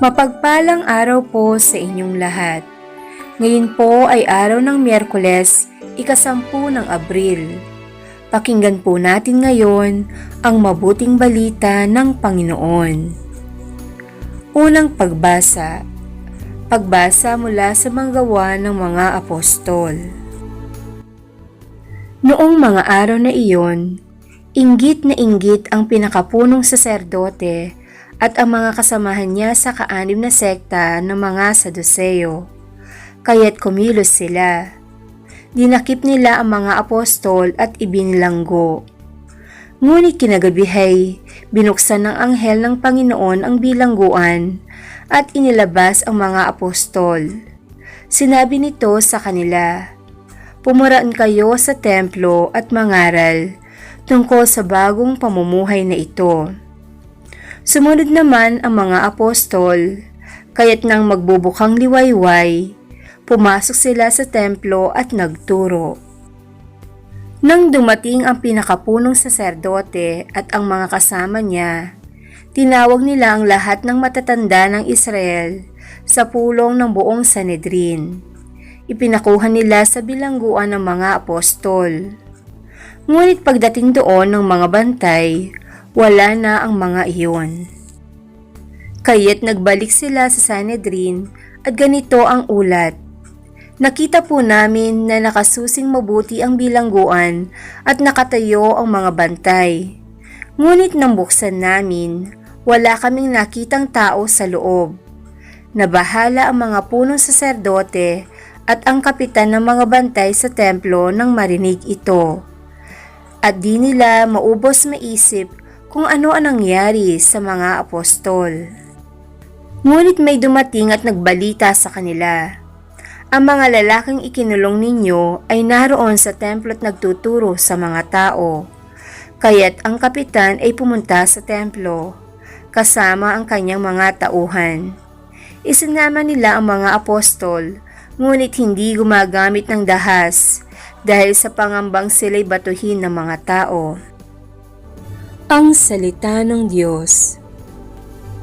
Mapagpalang araw po sa inyong lahat. Ngayon po ay araw ng Miyerkules, ikasampu ng Abril. Pakinggan po natin ngayon ang mabuting balita ng Panginoon. Unang pagbasa. Pagbasa mula sa mga gawa ng mga apostol. Noong mga araw na iyon, inggit na inggit ang pinakapunong saserdote at ang mga kasamahan niya sa kaanib na sekta ng mga Saduseo. Kaya't kumilos sila. Dinakip nila ang mga apostol at ibinilanggo. Ngunit kinagabihay, binuksan ng anghel ng Panginoon ang bilangguan at inilabas ang mga apostol. Sinabi nito sa kanila, Pumuraan kayo sa templo at mangaral tungkol sa bagong pamumuhay na ito. Sumunod naman ang mga apostol, kaya't nang magbubukang liwayway, pumasok sila sa templo at nagturo. Nang dumating ang pinakapunong saserdote at ang mga kasama niya, tinawag nila ang lahat ng matatanda ng Israel sa pulong ng buong Sanedrin. Ipinakuha nila sa bilangguan ng mga apostol. Ngunit pagdating doon ng mga bantay, wala na ang mga iyon. Kaya't nagbalik sila sa Sanedrin at ganito ang ulat. Nakita po namin na nakasusing mabuti ang bilangguan at nakatayo ang mga bantay. Ngunit nang buksan namin, wala kaming nakitang tao sa loob. Nabahala ang mga punong saserdote at ang kapitan ng mga bantay sa templo nang marinig ito. At di nila maubos maisip kung ano ang nangyari sa mga apostol. Ngunit may dumating at nagbalita sa kanila. Ang mga lalaking ikinulong ninyo ay naroon sa templo at nagtuturo sa mga tao. Kaya't ang kapitan ay pumunta sa templo, kasama ang kanyang mga tauhan. Isinama nila ang mga apostol, ngunit hindi gumagamit ng dahas dahil sa pangambang sila'y batuhin ng mga tao. Ang Salita ng Diyos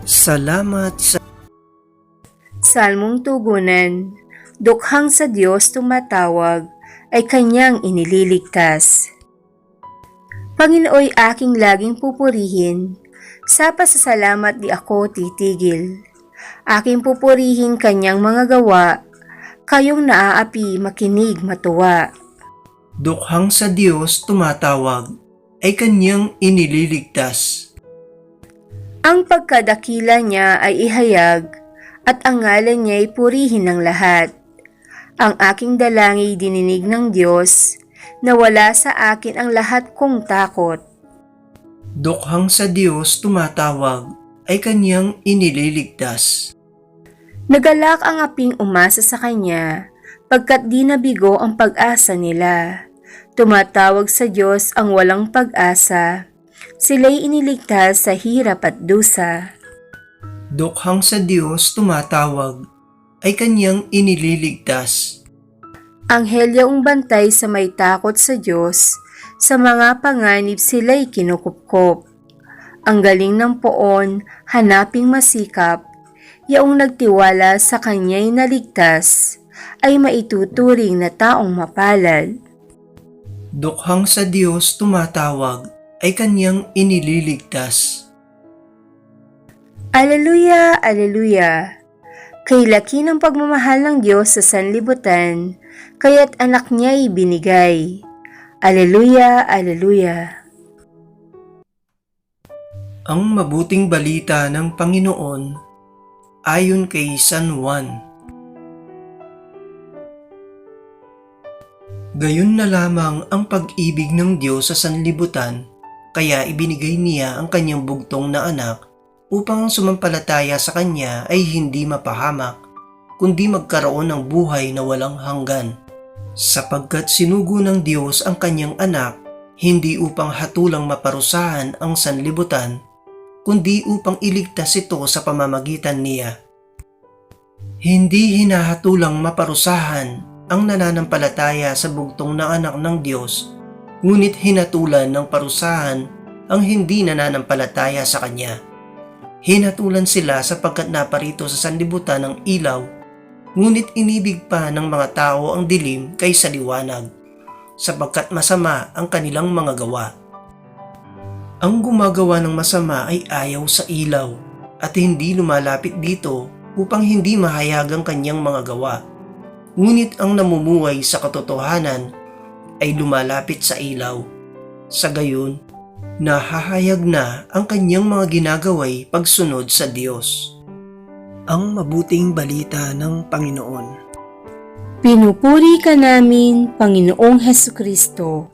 Salamat sa Salmong Tugunan Dukhang sa Diyos tumatawag ay Kanyang inililigtas. Panginooy aking laging pupurihin, sa pasasalamat di ako titigil. Aking pupurihin Kanyang mga gawa, kayong naaapi makinig matuwa. dukhang sa Diyos tumatawag ay kanyang inililigtas. Ang pagkadakila niya ay ihayag at ang ngalan niya ay purihin ng lahat. Ang aking dalangi dininig ng Diyos na wala sa akin ang lahat kong takot. Dukhang sa Diyos tumatawag ay kanyang inililigtas. Nagalak ang aping umasa sa kanya pagkat di nabigo ang pag-asa nila. Tumatawag sa Diyos ang walang pag-asa. Sila'y iniligtas sa hirap at dusa. Dukhang sa Diyos tumatawag ay kanyang inililigtas. Anghelyong bantay sa may takot sa Diyos, sa mga panganib sila'y kinukupkop. Ang galing ng poon, hanaping masikap, yaong nagtiwala sa kanya'y naligtas, ay maituturing na taong mapalad. Dukhang sa Diyos tumatawag ay kanyang inililigtas. Aleluya, aleluya! Kay laki ng pagmamahal ng Diyos sa sanlibutan, kaya't anak niya'y binigay. Aleluya, aleluya! Ang mabuting balita ng Panginoon ayon kay San Juan. Gayon na lamang ang pag-ibig ng Diyos sa sanlibutan, kaya ibinigay niya ang kanyang bugtong na anak upang ang sumampalataya sa kanya ay hindi mapahamak, kundi magkaroon ng buhay na walang hanggan. Sapagkat sinugo ng Diyos ang kanyang anak, hindi upang hatulang maparusahan ang sanlibutan, kundi upang iligtas ito sa pamamagitan niya. Hindi hinahatulang maparusahan ang nananampalataya sa bugtong na anak ng Diyos, ngunit hinatulan ng parusahan ang hindi nananampalataya sa Kanya. Hinatulan sila sapagkat naparito sa sanlibutan ng ilaw, ngunit inibig pa ng mga tao ang dilim kaysa liwanag, sapagkat masama ang kanilang mga gawa. Ang gumagawa ng masama ay ayaw sa ilaw at hindi lumalapit dito upang hindi mahayag ang kanyang mga gawa. Ngunit ang namumuhay sa katotohanan ay lumalapit sa ilaw. Sa gayon, nahahayag na ang kanyang mga ginagaway pagsunod sa Diyos. Ang mabuting balita ng Panginoon. Pinupuri ka namin, Panginoong Heso Kristo.